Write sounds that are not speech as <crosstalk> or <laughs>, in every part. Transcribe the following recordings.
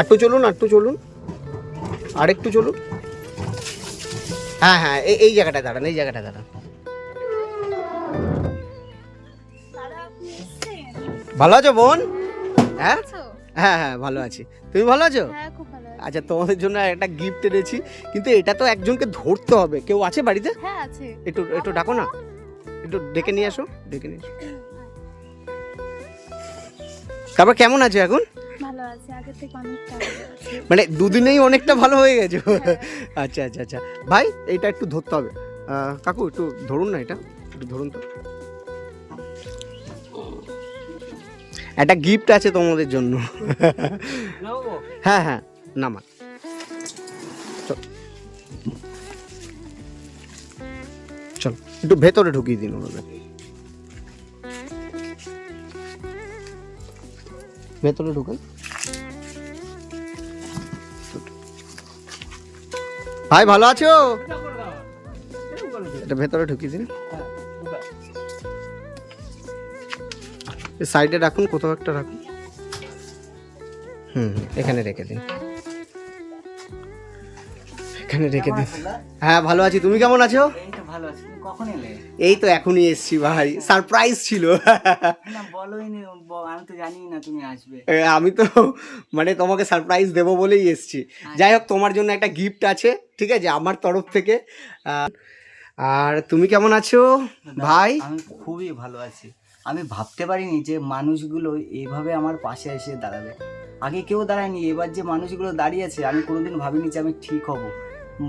আটটু চলুন আটটু চলুন। আর একটু চলুন। হ্যাঁ হ্যাঁ এই এই জায়গাটায় দাঁড়ান এই জায়গাটায় দাঁড়ান। ভালো আছো বোন? হ্যাঁ? হ্যাঁ হ্যাঁ ভালো আছি। তুমি ভালো আছো? হ্যাঁ। আচ্ছা তোমাদের জন্য একটা গিফট এনেছি কিন্তু এটা তো একজনকে ধরতে হবে। কেউ আছে বাড়িতে? হ্যাঁ একটু একটু ডাকো না। একটু ডেকে নিয়ে আসো ডেকে নিয়ে আসো। তারপর কেমন আছো এখন? ভালো আছে আগে থেকে অনেকটা মানে দুদিনেই অনেকটা ভালো হয়ে গেছো। আচ্ছা আচ্ছা আচ্ছা। ভাই এটা একটু ধরতে হবে। কাকু একটু ধরুন না এটা। একটু ধরুন তো। একটা গিফট আছে তোমাদের জন্য। হ্যাঁ হ্যাঁ নামা। চল। চল একটু ভেতরে ঢুকিয়ে দিন ওনাদের। ভেতরে ঢুকান। ভাই ভালো আছো? এটা ভেতরে ঢুকিয়ে দিন। সাইডে রাখুন কোথাও একটা রাখুন। হুম এখানে রেখে দিন। এখানে রেখে দিন। হ্যাঁ ভালো আছি। তুমি কেমন আছো? এই তো এখনই এসছি ভাই। সারপ্রাইজ ছিল। তো জানি না তুমি আসবে। আমি তো মানে তোমাকে সারপ্রাইজ দেবো বলেই এসছি। যাই হোক তোমার জন্য একটা গিফট আছে ঠিক আছে? আমার তরফ থেকে। আর তুমি কেমন আছো? ভাই? আমি খুবই ভালো আছি। আমি ভাবতে পারিনি যে মানুষগুলো এইভাবে আমার পাশে এসে দাঁড়াবে। আগে কেউ দাঁড়ায়নি এবার যে মানুষগুলো দাঁড়িয়েছে আমি কোনোদিন ভাবিনি যে আমি ঠিক হব।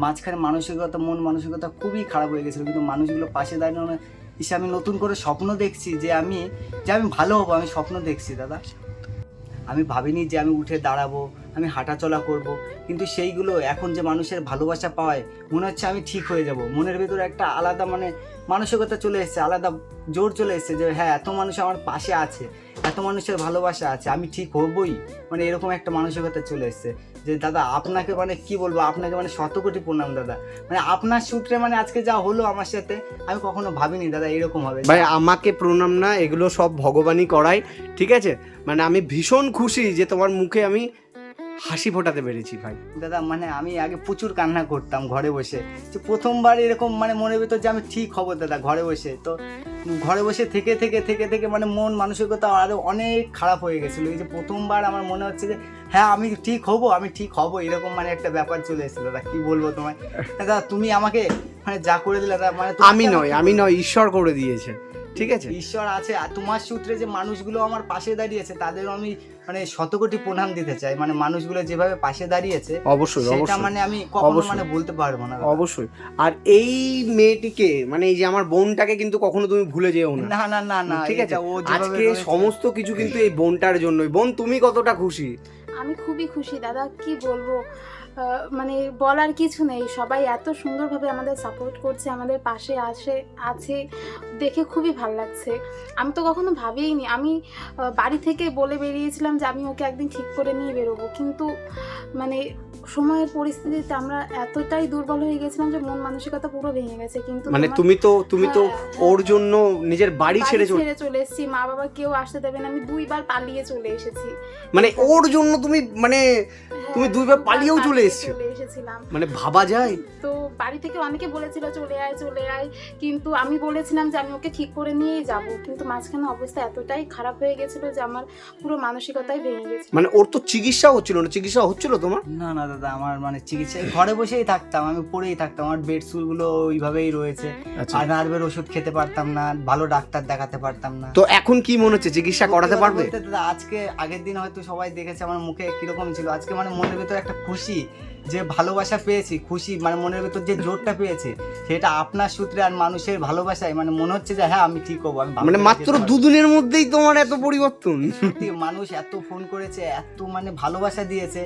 মাঝখানে মানসিকতা মন মানসিকতা খুবই খারাপ হয়ে গেছিল কিন্তু মানুষগুলো পাশে দাঁড়ানো এসে আমি নতুন করে স্বপ্ন দেখছি যে আমি যে আমি ভালো হব, আমি স্বপ্ন দেখছি, দাদা। আমি ভাবিনি যে আমি উঠে দাঁড়াবো, আমি হাঁটাচলা করব, কিন্তু সেইগুলো এখন যে মানুষের ভালোবাসা পাওয়ায় মনে হচ্ছে আমি ঠিক হয়ে যাব। মনের ভেতরে একটা আলাদা মানে মানসিকতা চলে এসছে, আলাদা জোর চলে এসছে যে হ্যাঁ এত মানুষ আমার পাশে আছে। এত মানুষের ভালোবাসা আছে, আমি ঠিক হবই? মানে এরকম একটা মানসিকতা চলে এসছে যে, দাদা, আপনাকে মানে কি বলব? আপনাকে মানে শতকোটি প্রণাম, দাদা। মানে আপনার সূত্রে মানে আজকে যা হলো আমার সাথে, আমি কখনো ভাবিনি, দাদা, এরকম হবে। ভাই, আমাকে প্রণাম না, এগুলো সব ভগবানই করায়, ঠিক আছে? মানে আমি ভীষণ খুশি যে তোমার মুখে আমি হাসি ফোটাতে পেরেছি ভাই। দাদা মানে আমি আগে প্রচুর কান্না করতাম ঘরে বসে। যে প্রথমবার এরকম মানে মনের ভিতর যে আমি ঠিক হব দাদা ঘরে বসে। তো ঘরে বসে থেকে থেকে থেকে থেকে মানে মন মানসিকতা আরও অনেক খারাপ হয়ে গেছিল। এই যে প্রথমবার আমার মনে হচ্ছে যে হ্যাঁ আমি ঠিক হব আমি ঠিক হব এরকম মানে একটা ব্যাপার চলে এসেছে দাদা কি বলব তোমায়? দাদা তুমি আমাকে মানে যা করে দিলে দাদা মানে আমি নয় আমি নয় ঈশ্বর করে দিয়েছে। ঠিক আছে? ঈশ্বর আছে আর তোমার সূত্রে যে মানুষগুলো আমার পাশে দাঁড়িয়েছে তাদেরও আমি মানে শতকোটি প্রণাম দিতে চাই। মানে মানুষগুলো যেভাবে পাশে দাঁড়িয়েছে অবশ্যই সেটা মানে আমি কখনো মানে বলতে পারব না। অবশ্যই। আর এই মেয়েটিকে মানে এই যে আমার বোনটাকে কিন্তু কখনো তুমি ভুলে যেও না। না না না না ঠিক আছে? আজকে সমস্ত কিছু কিন্তু এই বোনটার জন্যই। বোন তুমি কতটা খুশি? আমি খুবই খুশি দাদা কি বলব? মানে বলার কিছু নেই। সবাই এত সুন্দরভাবে আমাদের সাপোর্ট করছে, আমাদের পাশে আসে, আছে, দেখে খুবই ভালো লাগছে। আমি তো কখনো ভাবিইনি, আমি বাড়ি থেকে বলে বেরিয়েছিলাম যে আমি ওকে একদিন ঠিক করে নিয়ে বেরোবো। কিন্তু মানে সময়ের পরিস্থিতিতে আমরা এতটাই দুর্বল হয়ে গেছিলাম যে মন মানসিকতা পুরো ভেঙে গেছে কিন্তু মানে তুমি তো তুমি তো হ্যাঁ। ওর জন্য নিজের বাড়ি ছেড়ে চলে ছেড়ে চলে এসেছি মা বাবা কেউ আসতে দেবে না আমি দুইবার পালিয়ে চলে এসেছি। মানে ওর জন্য তুমি মানে তুমি হ্যাঁ, দুইবার পালিয়েও চলে এসেছ? চলে এসেছিলাম। মানে ভাবা যায়। তো বাড়ি থেকে অনেকে বলেছিল চলে আয় চলে আয়। কিন্তু আমি বলেছিলাম যে আমি ওকে ঠিক করে নিয়েই যাব কিন্তু মাঝখানে অবস্থা এতটাই খারাপ হয়ে গেছিল যে আমার পুরো মানসিকতাই ভেঙে গেছে মানে ওর তো চিকিৎসা হচ্ছিল না। চিকিৎসা হচ্ছিল তোমার? না না দাদা আমার মানে চিকিৎসা ঘরে বসেই থাকতাম আমি পড়েই থাকতাম আমার বেডগুলো ওইভাবেই রয়েছে। আচ্ছা। আর নার্ভের ওষুধ খেতে পারতাম না ভালো ডাক্তার দেখাতে পারতাম না। তো এখন কি মনে হচ্ছে? চিকিৎসা করাতে পারবে? দাদা আজকে আগের দিন হয়তো সবাই দেখেছে আমার মুখে কীরকম ছিল। আজকে মানে মনের ভিতর একটা খুশি যে ভালোবাসা পেয়েছি খুশি মানে মনের ভিতর যে জোরটা পেয়েছে সেটা আপনার সূত্রে আর মানুষের ভালোবাসায় মানে মনে হচ্ছে যে হ্যাঁ আমি ঠিক হব আমি মানে মাত্র দুদিনের মধ্যেই তোমার এত পরিবর্তন। মানুষ এত ফোন করেছে এত মানে ভালোবাসা দিয়েছে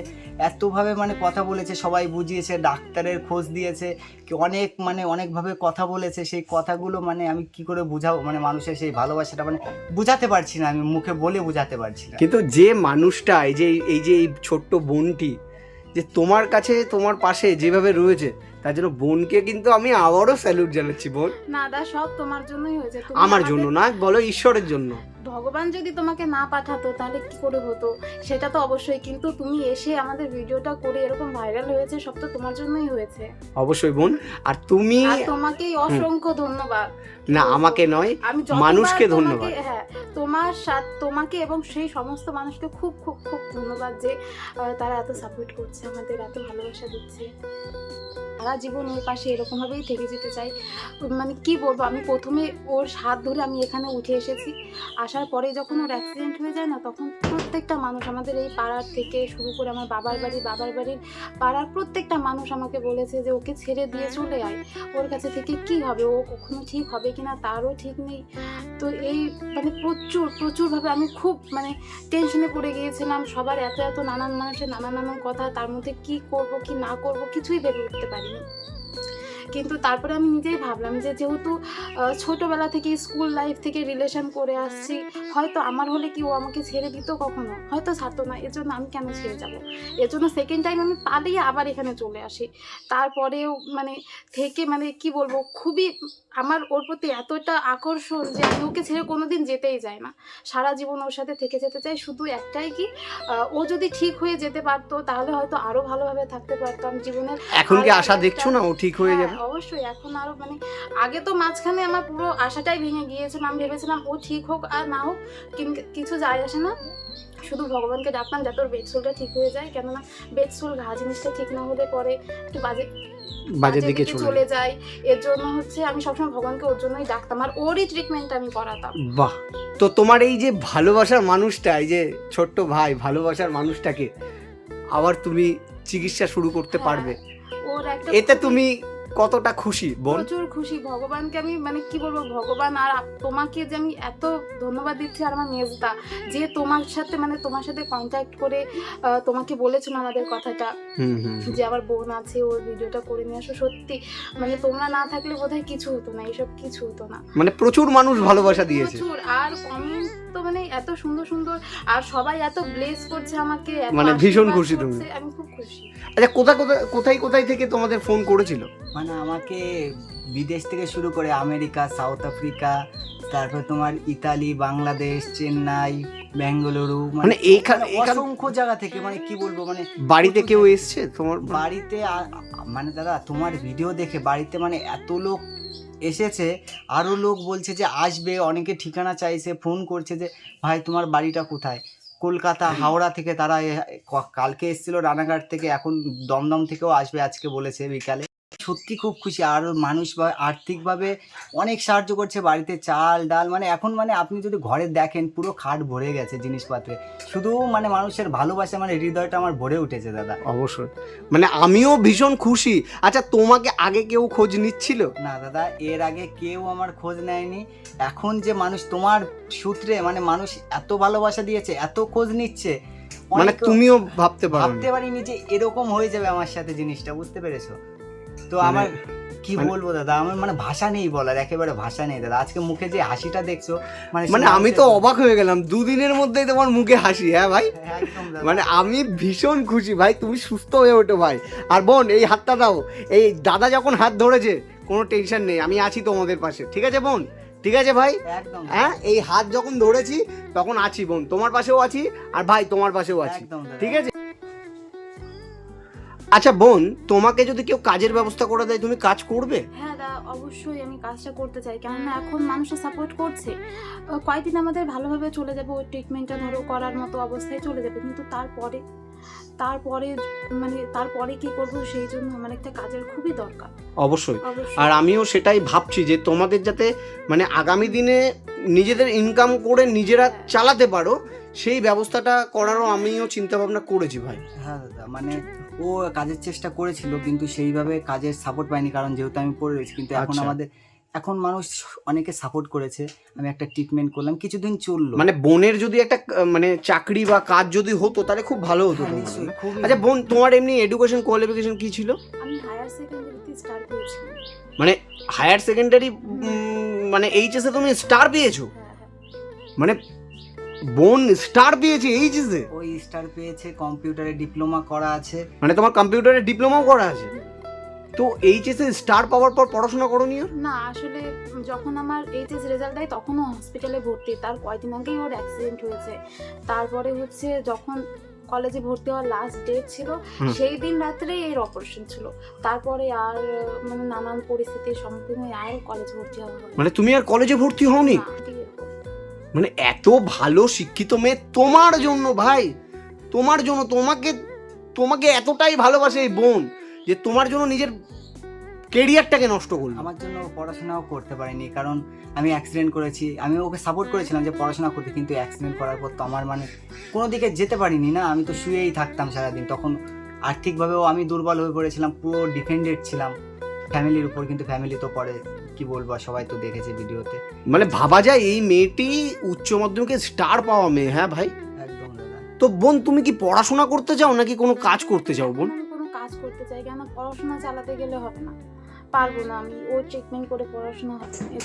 এতভাবে মানে কথা বলেছে সবাই বুঝিয়েছে ডাক্তারের খোঁজ দিয়েছে কি অনেক মানে অনেকভাবে কথা বলেছে সেই কথাগুলো মানে আমি কি করে বুঝাবো? মানে মানুষের সেই ভালোবাসাটা মানে বুঝাতে পারছি না আমি মুখে বলে বুঝাতে পারছি না। কিন্তু যে মানুষটা এই যে এই যে এই ছোট্ট বোনটি যে তোমার কাছে তোমার পাশে যেভাবে রয়েছে তার জন্য বোনকে কিন্তু আমি আবারও স্যালুট জানাচ্ছি বোন। না দা সব তোমার জন্যই হয়েছে। আমার জন্য না বলো ঈশ্বরের জন্য। ভগবান যদি তোমাকে না পাঠাতো তাহলে কি করে হতো? সেটা তো অবশ্যই কিন্তু তুমি এসে আমাদের ভিডিওটা করে এরকম ভাইরাল হয়েছে সব তো তোমার জন্যই হয়েছে। অবশ্যই বোন আর তুমি আর তোমাকেই অসংখ্য ধন্যবাদ। না আমাকে নয় আমি যতবার মানুষকে তোমাকে- ধন্যবাদ। হ্যাঁ তোমার সাথে তোমাকে এবং সেই সমস্ত মানুষকে খুব খুব খুব ধন্যবাদ যে আহ, তারা এত সাপোর্ট করছে আমাদের এত ভালোবাসা দিচ্ছে। সারা জীবন ওর পাশে এরকমভাবেই থেকে যেতে চাই। মানে কি বলব, আমি প্রথমে ওর হাত ধরে আমি এখানে উঠে এসেছি। আসার পরে যখন ওর অ্যাক্সিডেন্ট হয়ে যায় না, তখন প্রত্যেকটা মানুষ আমাদের এই পাড়ার থেকে শুরু করে আমার বাবার বাড়ি, বাবার বাড়ির পাড়ার প্রত্যেকটা মানুষ আমাকে বলেছে যে, ওকে ছেড়ে দিয়ে চলে আয়। ওর কাছে থেকে কি হবে? ও কখনো ঠিক হবে কিনা? তারও ঠিক নেই। তো এই মানে প্রচুর, প্রচুরভাবে আমি খুব মানে টেনশনে পড়ে গিয়েছিলাম। সবার এত এত নানান মানুষের নানান নানান কথা, তার মধ্যে কি করব, কি না করব কিছুই ভেবে উঠতে পারিনি। Yeah. কিন্তু তারপরে আমি নিজেই ভাবলাম যে যেহেতু ছোটবেলা থেকে স্কুল লাইফ থেকে রিলেশন করে আসছি হয়তো আমার হলে কি ও আমাকে ছেড়ে দিত কখনো? হয়তো ছাড়তো না এর জন্য আমি কেন ছেড়ে যাব? এর জন্য সেকেন্ড টাইম আমি পালিয়ে আবার এখানে চলে আসি। তারপরেও মানে থেকে মানে কি বলব খুবই আমার ওর প্রতি এতটা আকর্ষণ যে আমি ওকে ছেড়ে কোনো দিন যেতেই যাই না। সারা জীবন ওর সাথে থেকে যেতে চাই শুধু একটাই কি ও যদি ঠিক হয়ে যেতে পারতো তাহলে হয়তো আরও ভালোভাবে থাকতে পারতাম জীবনের এখন কি আশা দেখছ না ও ঠিক হয়ে হ্যাঁ, যাবে? অবশ্যই এখন আরও মানে আগে তো মাঝখানে আমার পুরো আশাটাই ভেঙে গিয়েছিল। আমি ভেবেছিলাম ও ঠিক হোক আর না হোক কিছু যায় আসে না। শুধু ভগবানকে ডাকতাম যাতে ওর বেডসুলটা ঠিক হয়ে যায়। কেননা বেডসুল ঘা জিনিসটা ঠিক না হলে পরে একটু বাজে বাজের দিকে চলে যায়। এর জন্য হচ্ছে আমি সবসময় ভগবানকে ওর জন্যই ডাকতাম আর ওরই ট্রিটমেন্ট আমি করাতাম। বাহ! তো তোমার এই যে ভালোবাসার মানুষটা এই যে ছোট্ট ভাই ভালোবাসার মানুষটাকে আবার তুমি চিকিৎসা শুরু করতে হ্যাঁ, পারবে। এতে তুমি কতটা খুশি বোন? প্রচুর খুশি। ভগবানকে আমি মানে কি বলব ভগবান আর তোমাকে যে আমি এত ধন্যবাদ দিচ্ছি আর আমার মেজদা যে তোমার সাথে মানে তোমার সাথে কন্ট্যাক্ট করে তোমাকে বলেছিল আমাদের কথাটা। যে আমার বোন আছে ওর ভিডিওটা করে নিয়ে আসো। সত্যি মানে তোমরা না থাকলে বোধহয় কিছু হতো না এইসব কিছু হতো না। মানে প্রচুর মানুষ ভালোবাসা দিয়েছে। প্রচুর আর কমেন্ট তো মানে এত সুন্দর সুন্দর আর সবাই এত ব্লেস করছে আমাকে মানে ভীষণ খুশি তুমি। আমি খুব খুশি। আচ্ছা কোথায় কোথায় কোথায় কোথায় থেকে তোমাদের ফোন করেছিল? মানে আমাকে বিদেশ থেকে শুরু করে আমেরিকা সাউথ আফ্রিকা তারপর তোমার ইতালি বাংলাদেশ চেন্নাই বেঙ্গালুরু মানে এইখানে এখানে অসংখ্য জায়গা থেকে মানে কি বলব মানে বাড়িতে কেউ এসছে তোমার? বাড়িতে মানে দাদা তোমার ভিডিও দেখে বাড়িতে মানে এত লোক এসেছে আরও লোক বলছে যে আসবে অনেকে ঠিকানা চাইছে ফোন করছে যে ভাই তোমার বাড়িটা কোথায়? কলকাতা, হাওড়া থেকে তারা কালকে এসেছিল রানাঘাট থেকে, এখন দমদম থেকেও আসবে আজকে বলেছে বিকালে। সত্যি খুব খুশি। আর মানুষ বা আর্থিকভাবে অনেক সাহায্য করছে বাড়িতে চাল ডাল মানে এখন মানে আপনি যদি ঘরে দেখেন পুরো খাট ভরে গেছে জিনিসপত্রে। শুধু মানে মানুষের ভালোবাসা মানে হৃদয়টা আমার ভরে উঠেছে দাদা। অবশ্যই। মানে আমিও ভীষণ খুশি। আচ্ছা তোমাকে আগে কেউ খোঁজ নিচ্ছিল? না দাদা এর আগে কেউ আমার খোঁজ নেয়নি। এখন যে মানুষ তোমার সূত্রে মানে মানুষ এত ভালোবাসা দিয়েছে এত খোঁজ নিচ্ছে মানে তুমিও ভাবতে পারো ভাবতে পারিনি যে এরকম হয়ে যাবে আমার সাথে জিনিসটা বুঝতে পেরেছ? তো মানে- আমার কি মানে- বলব দাদা? আমার মানে ভাষা নেই বলার একেবারে ভাষা নেই দাদা। আজকে মুখে যে হাসিটা দেখছ মানে মানে আমি তো অবাক হয়ে গেলাম দুদিনের মধ্যেই তোমার মুখে হাসি হ্যাঁ ভাই? হ্যাঁ, দাদা। মানে আমি ভীষণ খুশি ভাই তুমি সুস্থ হয়ে ওঠো ভাই। আর বোন এই হাতটা দাও। এই দাদা যখন হাত ধরেছে কোনো টেনশন নেই আমি আছি তোমাদের পাশে। ঠিক আছে বোন? ঠিক আছে ভাই? একদম। হ্যাঁ এই হাত যখন ধরেছি তখন আছি বোন। তোমার পাশেও আছি আর ভাই তোমার পাশেও আছি। ঠিক আছে? আচ্ছা বোন, তোমাকে যদি কেউ কাজের ব্যবস্থা করে দেয়, তুমি কাজ করবে? হ্যাঁ দা, অবশ্যই আমি কাজটা করতে চাই। কেননা এখন মানুষের সাপোর্ট করছে। কয়েকদিন আমাদের ভালোভাবে চলে যাবে, ওই ট্রিটমেন্টটা ধরো, করার মতো অবস্থায় চলে যাবে। কিন্তু তারপরে তারপরে মানে তারপরে কি করব সেই জন্য আমার একটা কাজের খুবই দরকার। অবশ্যই। আর আমিও সেটাই ভাবছি যে তোমাদের যাতে মানে আগামী দিনে নিজেদের ইনকাম করে নিজেরা চালাতে পারো সেই ব্যবস্থাটা করারও আমিও চিন্তা ভাবনা করেছি ভাই। হ্যাঁ দাদা মানে ও কাজের চেষ্টা করেছিল কিন্তু সেইভাবে কাজের সাপোর্ট পাইনি কারণ যেহেতু আমি পড়ে রয়েছি কিন্তু এখন আচ্ছা। আমাদের এখন মানুষ অনেকে সাপোর্ট করেছে। আমি একটা ট্রিটমেন্ট করলাম কিছুদিন চলল। মানে বোনের যদি একটা মানে চাকরি বা কাজ যদি হতো তাহলে খুব ভালো হতো হ্যাঁ, আচ্ছা বোন তোমার এমনি এডুকেশন কোয়ালিফিকেশন কি ছিল? আমি হায়ার সেকেন্ডারিতে স্টার পেয়েছি মানে হায়ার সেকেন্ডারি মানে এইচএসে তুমি স্টার পেয়েছ? হ্যাঁ হ্যাঁ। মানে বোন স্টার পেয়েছে এইচএসে ওই স্টার পেয়েছে কম্পিউটারে ডিপ্লোমা করা আছে। মানে তোমার কম্পিউটারে ডিপ্লোমাও করা আছে? তো এইচএসে স্টার পাওয়ার পর পড়াশোনা আর? না আসলে যখন আমার এইচএস রেজাল্ট দেয় তখনও হসপিটালে ভর্তি। তার কয়েকদিন আগেই ওর অ্যাক্সিডেন্ট হয়েছে। তারপরে হচ্ছে যখন কলেজে ভর্তি হওয়ার লাস্ট ডেট ছিল সেই দিন রাত্রে এর অপারেশন ছিল। তারপরে আর মানে নানান পরিস্থিতির সম্মুখীন হয়ে আর কলেজে ভর্তি হওয়া মানে তুমি আর কলেজে ভর্তি হওনি। মানে এত ভালো শিক্ষিত মেয়ে তোমার জন্য ভাই। তোমার জন্য তোমাকে তোমাকে এতটাই ভালোবাসে এই বোন। যে তোমার জন্য নিজের কেরিয়ারটাকে নষ্ট করল। আমার জন্য পড়াশোনাও করতে পারিনি কারণ আমি অ্যাক্সিডেন্ট করেছি। আমি ওকে সাপোর্ট করেছিলাম যে পড়াশোনা করতে কিন্তু অ্যাক্সিডেন্ট করার পর তো আমার মানে কোনো দিকে যেতে পারিনি না আমি তো শুয়েই থাকতাম সারাদিন। তখন আর্থিকভাবেও আমি দুর্বল হয়ে পড়েছিলাম পুরো ডিপেন্ডেড ছিলাম ফ্যামিলির উপর কিন্তু ফ্যামিলি তো পরে কি বলব সবাই তো দেখেছে ভিডিওতে। মানে ভাবা যায় এই মেয়েটি উচ্চ মাধ্যমিকে স্টার পাওয়া মেয়ে হ্যাঁ ভাই? একদম তো বোন তুমি কি পড়াশোনা করতে চাও নাকি কোনো কাজ করতে চাও বোন? কাজ করতে চাই কেন পড়াশোনা চালাতে গেলে হবে না? পারব না আমি ও ট্রিটমেন্ট করে পড়াশোনা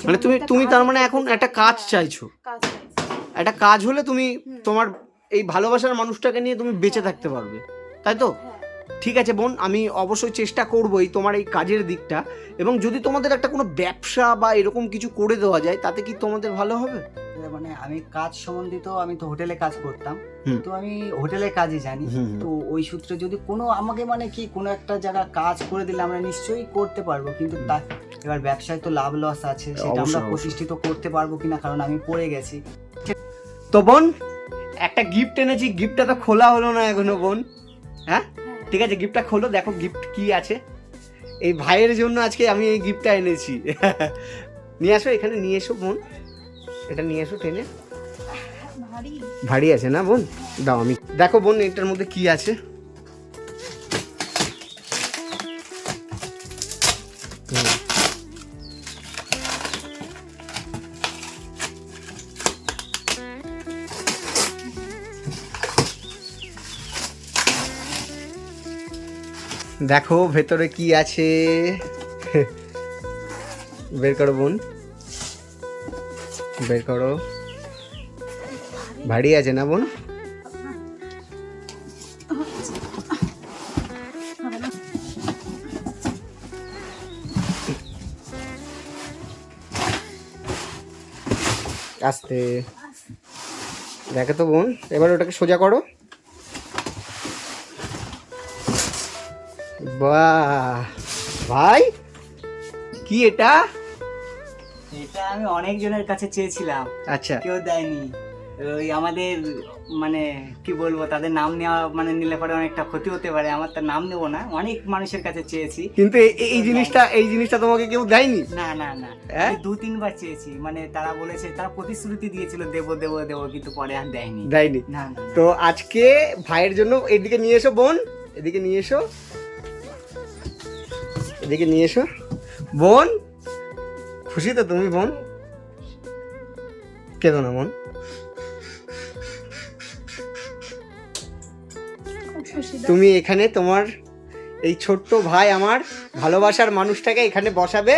মানে তুমি তুমি তার মানে এখন একটা কাজ চাইছো? কাজ চাইছি। একটা কাজ হলে তুমি তোমার এই ভালোবাসার মানুষটাকে নিয়ে তুমি বেঁচে থাকতে পারবে। তাই তো? হ্যাঁ। ঠিক আছে বোন আমি অবশ্যই চেষ্টা করবই তোমার এই কাজের দিকটা। এবং যদি তোমাদের একটা কোনো ব্যবসা বা এরকম কিছু করে দেওয়া যায় তাতে কি তোমাদের ভালো হবে? মানে আমি কাজ সম্বন্ধিত আমি তো হোটেলে কাজ করতাম। তো আমি হোটেলে কাজই জানি। তো ওই সূত্রে যদি কোনো আমাকে মানে কি কোনো একটা জায়গা কাজ করে দিলে আমরা নিশ্চয়ই করতে পারব কিন্তু তা এবার ব্যবসায় তো লাভ লস আছে সেটা আমরা। প্রতিষ্ঠিত করতে পারব কিনা কারণ আমি পড়ে গেছি। তো বোন একটা গিফট এনেছি গিফটটা তো খোলা হলো না এখনও বোন। হ্যাঁ? হ্যাঁ। ঠিক আছে গিফটটা খোলো দেখো গিফট কি আছে। এই ভাইয়ের জন্য আজকে আমি এই গিফটটা এনেছি। <laughs> নিয়ে আসো এখানে নিয়ে এসো বোন। এটা নিয়ে এসো টেনে। ভারী। ভারী আছে না বোন? দাও আমি। দেখো বোন এটার মধ্যে কি আছে? দেখো ভেতরে কি আছে? বের করো বোন। বের করো। ভারী আছে না বোন? আস্তে। দেখে তো বোন, এবার ওটাকে সোজা করো। বাহ! ভাই, কি এটা? এটা আমি অনেক জনের কাছে চেয়েছিলাম। আচ্ছা। কেউ দেয়নি। ওই আমাদের মানে কি বলব তাদের নাম নেওয়া মানে নিলে পরে অনেকটা ক্ষতি হতে পারে। আমার তার নাম নেব না। অনেক মানুষের কাছে চেয়েছি। কিন্তু এই জিনিসটা এই জিনিসটা তোমাকে কেউ দেয়নি? না না না। হ্যাঁ? দু তিনবার চেয়েছি। মানে তারা বলেছে তারা প্রতিশ্রুতি দিয়েছিল দেবো দেবো দেবো কিন্তু পরে আর দেয়নি। দেয়নি। না। তো আজকে ভাইয়ের জন্য এদিকে নিয়ে এসো বোন। এদিকে নিয়ে এসো। এদিকে নিয়ে এসো। বোন খুশি তো তুমি বোন? কেঁদো না বোন। তুমি এখানে তোমার এই ছোট্ট ভাই আমার ভালোবাসার মানুষটাকে এখানে বসাবে।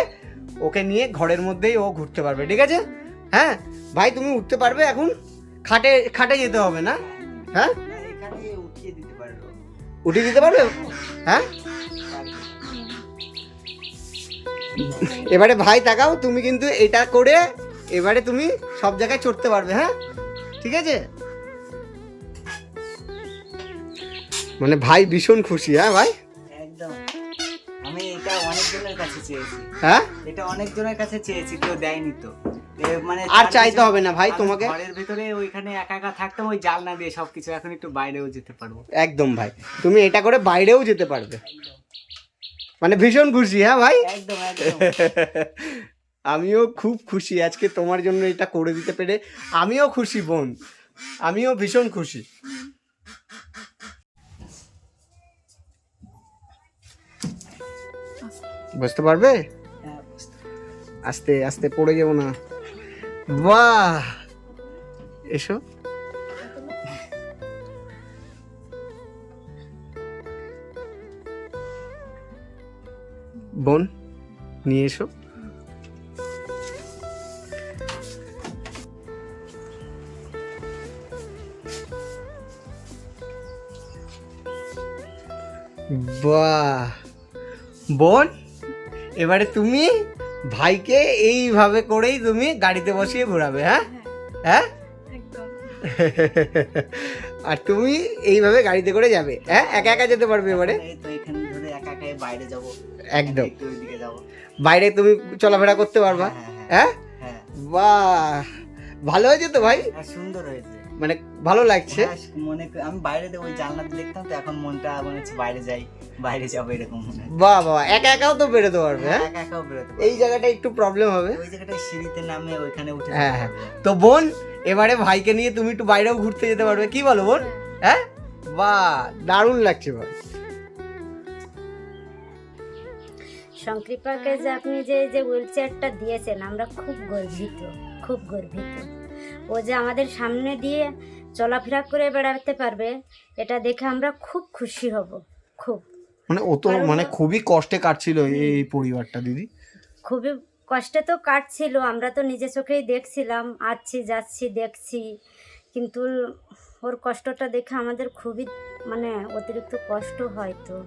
ওকে নিয়ে ঘরের মধ্যেই ও ঘুরতে পারবে ঠিক আছে? হ্যাঁ? ভাই তুমি উঠতে পারবে এখন? খাটে খাটে যেতে হবে না? হ্যাঁ? উঠিয়ে দিতে পারব উঠে দিতে পারবে? হ্যাঁ? এবারে ভাই তাকাও তুমি কিন্তু এটা করে এবারে তুমি সব জায়গায় চড়তে পারবে হ্যাঁ? ঠিক আছে? মানে ভাই ভীষণ খুশি হ্যাঁ ভাই? একদম। আমি এটা অনেক জনের কাছে চেয়েছি। হ্যাঁ? এটা অনেক জনের কাছে চেয়েছি কেউ দেয়নি তো। মানে আর চাইতে হবে না ভাই তোমাকে। ঘরের ভিতরে ওইখানে একা একা থাকতাম ওই জালনা দিয়ে সবকিছু এখন একটু বাইরেও যেতে পারব। একদম ভাই। তুমি এটা করে বাইরেও যেতে পারবে। মানে ভীষণ খুশি হ্যাঁ ভাই? একদম <laughs> আমিও খুব খুশি আজকে তোমার জন্য এটা করে দিতে পেরে। আমিও খুশি বোন। আমিও ভীষণ খুশি। বুঝতে পারবে? হ্যাঁ, আস্তে আস্তে পড়ে যাব না। বাহ! এসো। বোন নিয়ে এসো। বাহ! বোন এবারে তুমি ভাইকে এইভাবে করেই তুমি গাড়িতে বসিয়ে ঘোরাবে হ্যাঁ? হ্যাঁ? আর তুমি এইভাবে গাড়িতে করে যাবে হ্যাঁ? একা একা যেতে পারবে এবারে? তো এখানে ধরে একা একাই বাইরে যাব। একদম। বাইরে তুমি চলাফেরা করতে পারবা। হ্যাঁ হ্যাঁ হ্যাঁ। হ্যাঁ? বাহ। ভালো হয়েছে তো ভাই? সুন্দর হয়েছে। মানে ভালো লাগছে? মনে আমি বাইরে ওই জানলাতে দেখতাম তো এখন মনটা মনে হচ্ছে বাইরে যাই বাইরে যাব এরকম মনে বাহ বাহ একা একাও তো বেরোতে পারবে হ্যাঁ? একা একাও বেরোতে এই জায়গাটা একটু প্রবলেম হবে। ওই জায়গাটায় সিঁড়িতে নামে ওইখানে উঠে হ্যাঁ, হ্যাঁ। তো বোন এবারে ভাইকে নিয়ে তুমি একটু বাইরেও ঘুরতে যেতে পারবে। কি বলো বোন? হ্যাঁ? বাহ দারুণ লাগছে ভাই। সংকৃপাকে যে আপনি যে যে হুইল চেয়ারটা দিয়েছেন আমরা খুব গর্বিত খুব গর্বিত। ও যে আমাদের সামনে দিয়ে চলাফেরা করে বেড়াতে পারবে এটা দেখে আমরা খুব খুশি হব খুব। মানে ও তো মানে খুবই কষ্টে কাটছিল এই এই পরিবারটা দিদি? খুবই কষ্টে তো কাটছিল আমরা তো নিজে চোখেই দেখছিলাম আসছি যাচ্ছি দেখছি কিন্তু ওর কষ্টটা দেখে আমাদের খুবই মানে অতিরিক্ত কষ্ট হয় তো।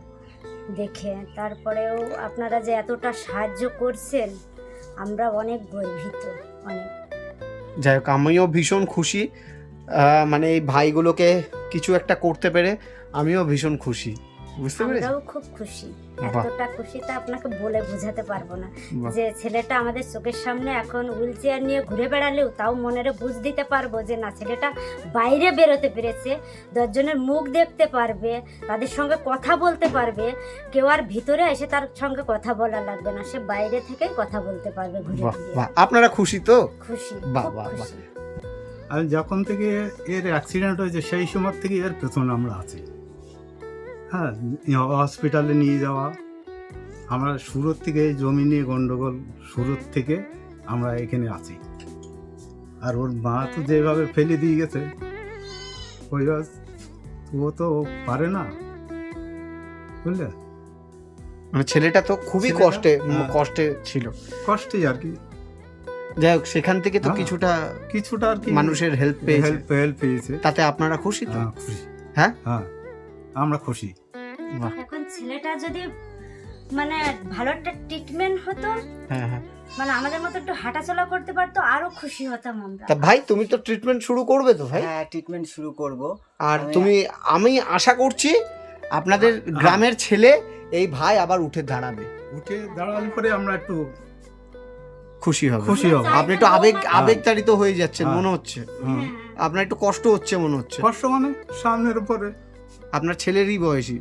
দেখে। তারপরেও আপনারা যে এতটা সাহায্য করছেন, আমরা অনেক গর্বিত, অনেক। যাই হোক, আমিও ভীষণ খুশি। মানে এই ভাইগুলোকে কিছু একটা করতে পেরে আমিও ভীষণ খুশি। বুঝতে পেরেছি। আমরাও খুব খুশি। এতটা খুশিটা আপনাকে বলে বোঝাতে পারব না যে ছেলেটা আমাদের চোখের সামনে এখন হুইল চেয়ার নিয়ে ঘুরে বেড়ালেও তাও মনের বুঝ দিতে পারব যে না ছেলেটা বাইরে বেরোতে পেরেছে। দশজনের মুখ দেখতে পারবে তাদের সঙ্গে কথা বলতে পারবে। কেউ আর ভিতরে এসে তার সঙ্গে কথা বলা লাগবে না সে বাইরে থেকেই কথা বলতে পারবে ঘুরে আপনারা খুশি তো? খুশি বাহ, বাহ, বাহ। খুশি। আমি যখন থেকে এর অ্যাক্সিডেন্ট হয়েছে সেই সময় থেকে এর পেছনে আমরা আছি। হ্যাঁ হসপিটালে নিয়ে যাওয়া। আমরা সুরত থেকে জমি নিয়ে গন্ডগোল সুরত থেকে আমরা এখানে আছি। আর ওর মা তো যেভাবে ফেলে দিয়ে গেছে ওইভাবে ও তো পারে না। বুঝলে? মানে ছেলেটা তো খুবই কষ্টে হ্যাঁ। কষ্টে ছিল। কষ্টই আর কি। যাই হোক সেখান থেকে তো হ্যাঁ। কিছুটা কিছুটা আর কি মানুষের হেল্প পেয়েছে। হেল্প পেয়েছে। তাতে আপনারা খুশি তো? হ্যাঁ খুশি। হ্যাঁ? হ্যাঁ আমরা খুশি। এখন ছেলেটা যদি মানে ভালো একটা ট্রিটমেন্ট হতো হ্যাঁ হ্যাঁ। মানে আমাদের মতো একটু হাঁটাচলা করতে পারতো আরও খুশি হতাম আমরা। তা ভাই তুমি তো ট্রিটমেন্ট শুরু করবে তো ভাই? হ্যাঁ ট্রিটমেন্ট শুরু করব। আর তুমি আমি আশা করছি আপনাদের হ্যাঁ। গ্রামের ছেলে এই ভাই আবার উঠে দাঁড়াবে। উঠে দাঁড়ালে পরে আমরা একটু খুশি হবে। খুশি হব। আপনি একটু আবেগ হ্যাঁ। আবেগতাড়িত হয়ে যাচ্ছেন হ্যাঁ। মনে হচ্ছে। আপনার একটু কষ্ট হচ্ছে মনে হচ্ছে। কষ্ট মানে সামনের উপরে। আপনার ছেলেরই বয়সী।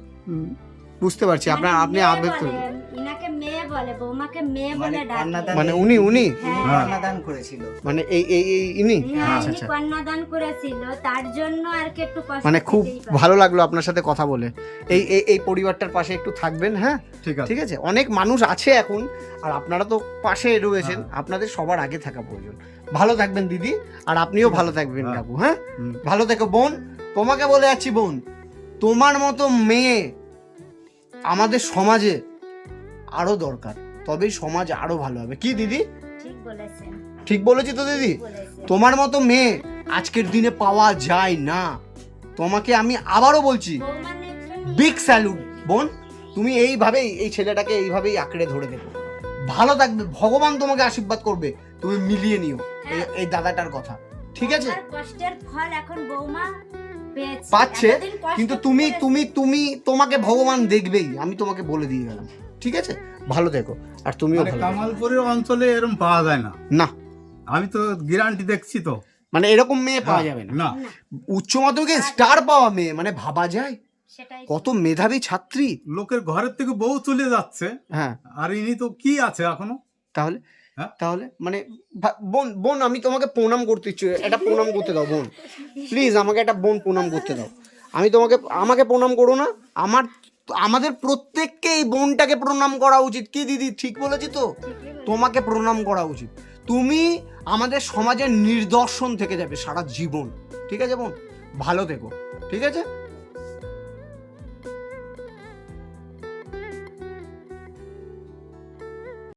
বুঝতে পারছি আপনার মানে আপনি মেয়ে আবেগ বলে, ইনাকে মেয়ে বলে বৌমাকে মেয়ে মানে বলে ডাকে। মানে উনি উনি? হ্যাঁ। হ্যাঁ। কন্যাদান করেছিল। মানে এই এই এই ইনি? হ্যাঁ, আচ্ছা আচ্ছা। কন্যাদান করেছিল তার জন্য আর কি একটু কষ্ট মানে খুব ভালো লাগল আপনার সাথে কথা বলে। এই এই এই পরিবারটার পাশে একটু থাকবেন হ্যাঁ? ঠিক আছে। ঠিক আছে? অনেক মানুষ আছে এখন আর আপনারা তো পাশে রয়েছেন আপনাদের সবার আগে থাকা প্রয়োজন। ভালো থাকবেন দিদি আর আপনিও ভালো থাকবেন। কাকু হ্যাঁ? হুম। ভালো থেকো বোন। তোমাকে বলে যাচ্ছি বোন। তোমার মতো মেয়ে আমাদের সমাজে আরও দরকার। তবেই সমাজ আরও ভালো হবে। কি দিদি? ঠিক বলেছি তো দিদি? তোমার মতো মেয়ে আজকের দিনে পাওয়া যায় না। তোমাকে আমি আবারও বলছি বিগ স্যালুট বোন তুমি এইভাবেই এই ছেলেটাকে এইভাবেই আঁকড়ে ধরে দেবো ভালো থাকবে ভগবান তোমাকে আশীর্বাদ করবে তুমি মিলিয়ে নিও। এই- এই দাদাটার কথা। ঠিক আছে? কষ্টের ফল এখন বৌমা পাচ্ছে, কিন্তু তুমি তুমি তুমি তোমাকে ভগবান দেখবেই। আমি তোমাকে বলে দিয়ে গেলাম। ঠিক আছে? ভালো থেকো। আর তুমিও মানে। কামালপুরের অঞ্চলে এরকম পাওয়া যায় না। না। আমি তো গ্যারান্টি দেখছি তো। মানে এরকম মেয়ে পাওয়া যাবে না। উচ্চ মাধ্যমিকে স্টার পাওয়া মেয়ে মানে ভাবা যায়। কত মেধাবী ছাত্রী। লোকের ঘরের থেকে বউ চলে যাচ্ছে। হ্যাঁ। আর ইনি তো কি আছে এখনও? তাহলে? তাহলে মানে বোন বোন, আমি তোমাকে প্রণাম করতে ইচ্ছে এটা প্রণাম করতে দাও, বোন। প্লিজ আমাকে একটা বোন প্রণাম করতে দাও। আমি তোমাকে, আমাকে প্রণাম করো না, আমার, আমাদের প্রত্যেককে এই বোনটাকে প্রণাম করা উচিত। কি দিদি, ঠিক বলেছি তো? তোমাকে প্রণাম করা উচিত। তুমি আমাদের সমাজের নির্দর্শন থেকে যাবে সারা জীবন। ঠিক আছে, বোন? ভালো থেকো। ঠিক আছে?